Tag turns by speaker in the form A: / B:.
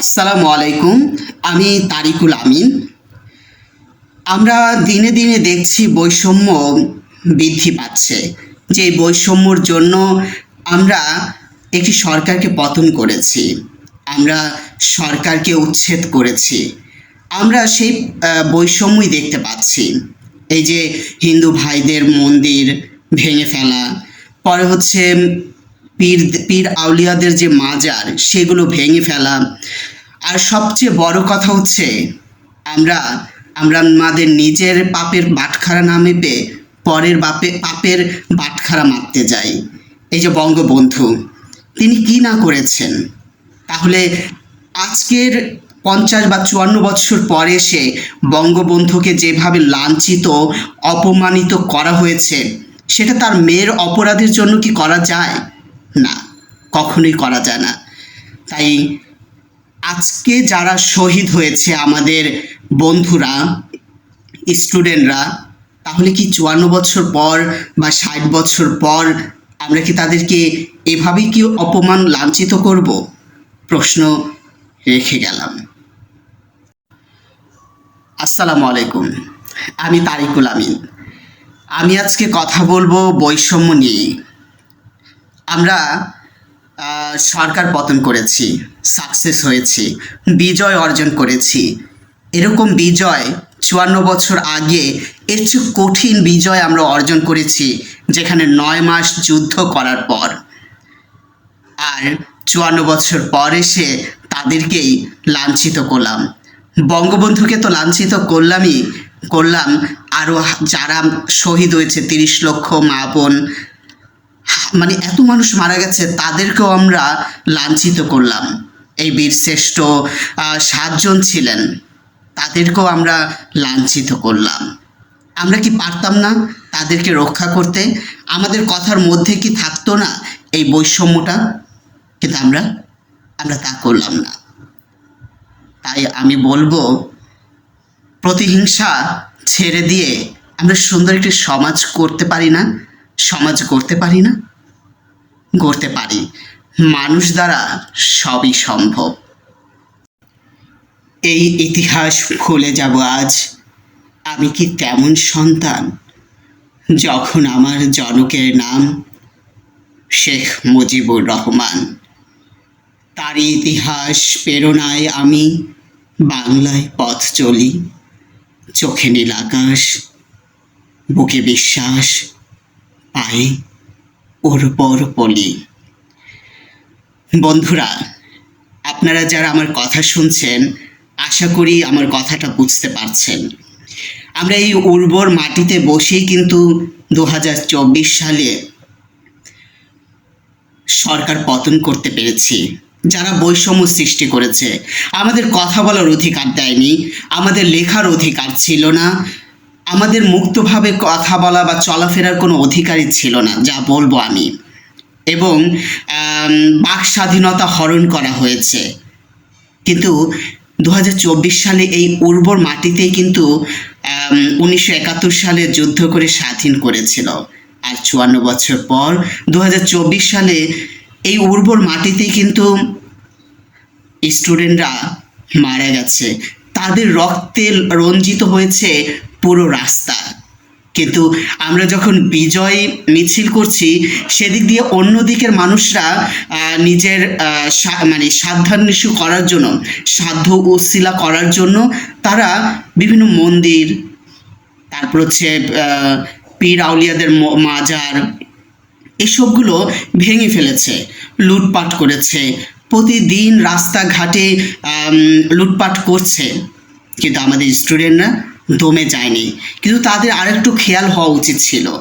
A: আসসালামু আলাইকুম, আমি তারিকুল আমিন। আমরা দিনে দিনে দেখছি বৈষম্য বৃদ্ধি পাচ্ছে। যে বৈষম্যর জন্য আমরা একটি সরকারকে পতন করেছি, আমরা সরকারকে উচ্ছেদ করেছি, আমরা সেই বৈষম্যই দেখতে পাচ্ছি। এই যে হিন্দু ভাইদের মন্দির ভেঙে ফেলা, পরে হচ্ছে পীর পীর আউলিয়াদের যে মাজার, সেগুলো ভেঙে ফেলা। আর সবচেয়ে বড় কথা হচ্ছে, আমরা আমরা আমাদের নিজের পাপের বাটখারা না মেপে পরের বাপে পাপের বাটখারা মাপতে যাই। এই যে বঙ্গবন্ধু, তিনি কি না করেছেন? তাহলে আজকের পঞ্চাশ বা চুয়ান্ন বছর পরে এসে বঙ্গবন্ধুকে যেভাবে লাঞ্ছিত, অপমানিত করা হয়েছে, সেটা তার মেয়ের অপরাধের জন্য কি করা যায়? না, কখনোই করা যায় না। তাই আজকে যারা শহীদ হয়েছে আমাদের বন্ধুরা, স্টুডেন্টরা, তাহলে কি চুয়ান্ন বছর পর বা ষাট বছর পর আমরা কি তাদেরকে এভাবেই কি অপমান লাঞ্ছিত করব? প্রশ্ন রেখে গেলাম। আসসালামু আলাইকুম। আমি তারিকুল আমিন। আমি আজকে কথা বলব বৈষম্য নিয়ে আমরা সরকার পতন করেছি সাকসেস হয়েছি, বিজয় অর্জন করেছি। এরকম বিজয় চুয়ান্ন বছর আগে, এর চেয়ে কঠিন বিজয় আমরা অর্জন করেছি যেখানে নয় মাস যুদ্ধ করার পর। আর চুয়ান্ন বছর পর এসে তাদেরকেই লাঞ্ছিত করলাম। বঙ্গবন্ধুকে তো লাঞ্ছিত করলামই, করলাম। আরও যারা শহীদ হয়েছে, তিরিশ লক্ষ মা বোন মানে এত মানুষ মারা গেছে তাদেরকেও আমরা লাঞ্ছিত করলাম। এই বীরশ্রেষ্ঠ আহ, সাতজন ছিলেন তাদেরকেও আমরা লাঞ্ছিত করলাম। আমরা কি পারতাম না তাদেরকে রক্ষা করতে? আমাদের কথার মধ্যে কি থাকতো না এই বৈষম্যটা? কিন্তু আমরা আমরা তা করলাম না। তাই আমি বলব প্রতিহিংসা ছেড়ে দিয়ে আমরা সুন্দর একটি সমাজ করতে পারি না সমাজ করতে পারি না। গড়তে পারি। মানুষ দ্বারা সবই সম্ভব। এই ইতিহাস ভুলে যাব আজ। আমি কি তেমন সন্তান? যখন আমার জনকের নাম শেখ মুজিবুর রহমান। তার ইতিহাস প্রেরণায় আমি বাংলায় পথ চলি। চোখে নীল আকাশ, বুকে বিশ্বাস, পায়ে উর্বর পলি। বন্ধুরা, আপনারা যারা আমার কথা শুনছেন, আশা করি আমার কথাটা বুঝতে পারছেন। আমরা এই উর্বর মাটিতে বসেই কিন্তু দু হাজার চব্বিশ সালে সরকার পতন করতে পেরেছি, যারা বৈষম্য সৃষ্টি করেছে। আমাদের কথা বলার অধিকার দেয়নি, আমাদের লেখার অধিকার ছিল না আমাদের মুক্তভাবে কথা বলা বা চলাফেরার কোনো অধিকারই ছিল না, যা বলব আমি। এবং বাক স্বাধীনতা হরণ করা হয়েছে। কিন্তু দু হাজার চব্বিশ সালে এই উর্বর মাটিতেই কিন্তু উনিশশো একাত্তর সালে যুদ্ধ করে স্বাধীন করেছিল। আর চুয়ান্ন বছর পর দু হাজার চব্বিশ সালে এই উর্বর মাটিতেই কিন্তু স্টুডেন্টরা মারা গেছে। তাদের রক্তে রঞ্জিত হয়েছে পুরো রাস্তা। কিন্তু আমরা যখন বিজয় মিছিল করছি, সেদিক দিয়ে অন্য দিকের মানুষরা নিজের মানে সাধ্যান্বেষী করার জন্য, সাধ্য উশিলা করার জন্য তারা বিভিন্ন মন্দির, তারপর হচ্ছে পীর আউলিয়াদের মাজার, এসবগুলো ভেঙে ফেলেছে, লুটপাট করেছে, প্রতিদিন রাস্তাঘাটে লুটপাট করছে। কিন্তু আমাদের স্টুডেন্টরা দমে যায়নি। কিন্তু তাদের আরেকটু খেয়াল হওয়া উচিত ছিল।